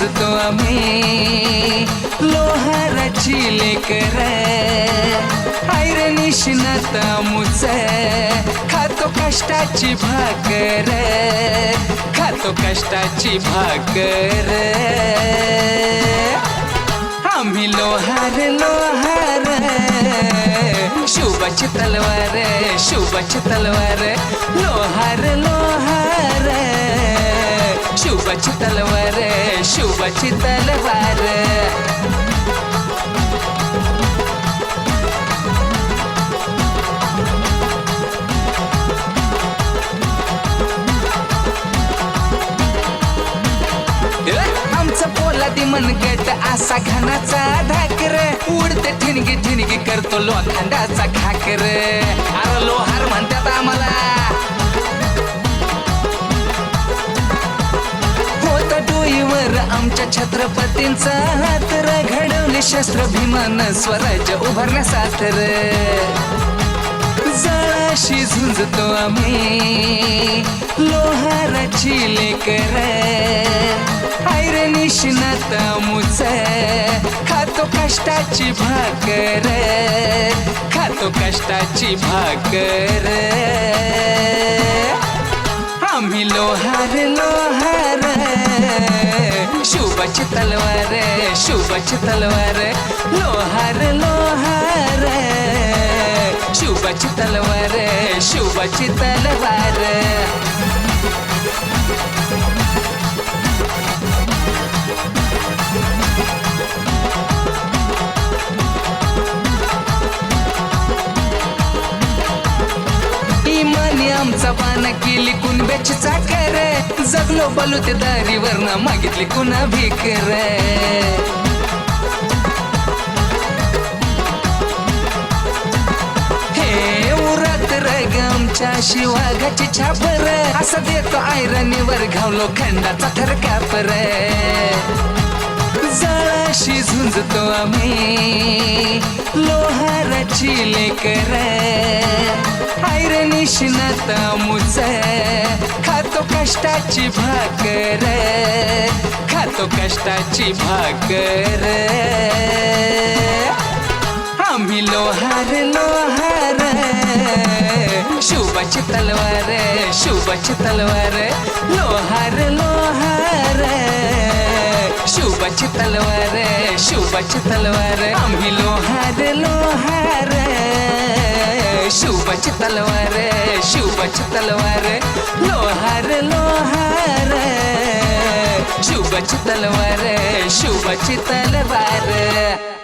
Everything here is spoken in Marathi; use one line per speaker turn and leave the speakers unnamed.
जळाशी आम्ही. लोहाराची लेकर आयर निशिनात मुच खातो कष्टाची भाकर खातो कष्टाची भाकर आम्ही लोहार लोहार शुभाची तलवार शुभाची तलवार लोहार लोहार शुभची तलवार शुभची तलवार आमचा पोलादी मनगट असा घनाचा धाकर. उडते ठिणगी ठिणगी करतो लोखंडाचा खाकर. आमच्या छत्रपतींचा हातर र घडवले शस्त्र भीमान स्वराज्य उभारण्या साथर जळाशी झुंजतो आम्ही लोहाराची लेकर ऐरणीशी निशिनात खातो कष्टाची भाकर खातो कष्टाची भाकर आम्ही लोहार लोहार शुभाची तलवार शुभाची तलवार लोहार लोहार शुभाची तलवार शुभाची तलवार. इमानी आमचा पाना केली कुणब्याची चाकर जगलो बलू ते दारीवर ना मागितली कुणा भिकर. हे उरात रग आमच्या शिवागाची छापर. असं देतो आयरनीवर घावलो खंडाचा थर कापर जळाशी झुंजतो आम्ही. लोहाराची लेकर. आयर नाता मुच खातो कष्टाची भाकर. खातो कष्टाची भाकर. आम्ही लोहार लोहार. शुभाची तलवार शुभाची तलवार. लोहार लोहार शुभाची तलवार शुभाची तलवार, आम्ही लोहार लोहार। शुभाची तलवार शुभाची तलवार, लोहार लोहार। शुभाची तलवार शुभाची तलवार।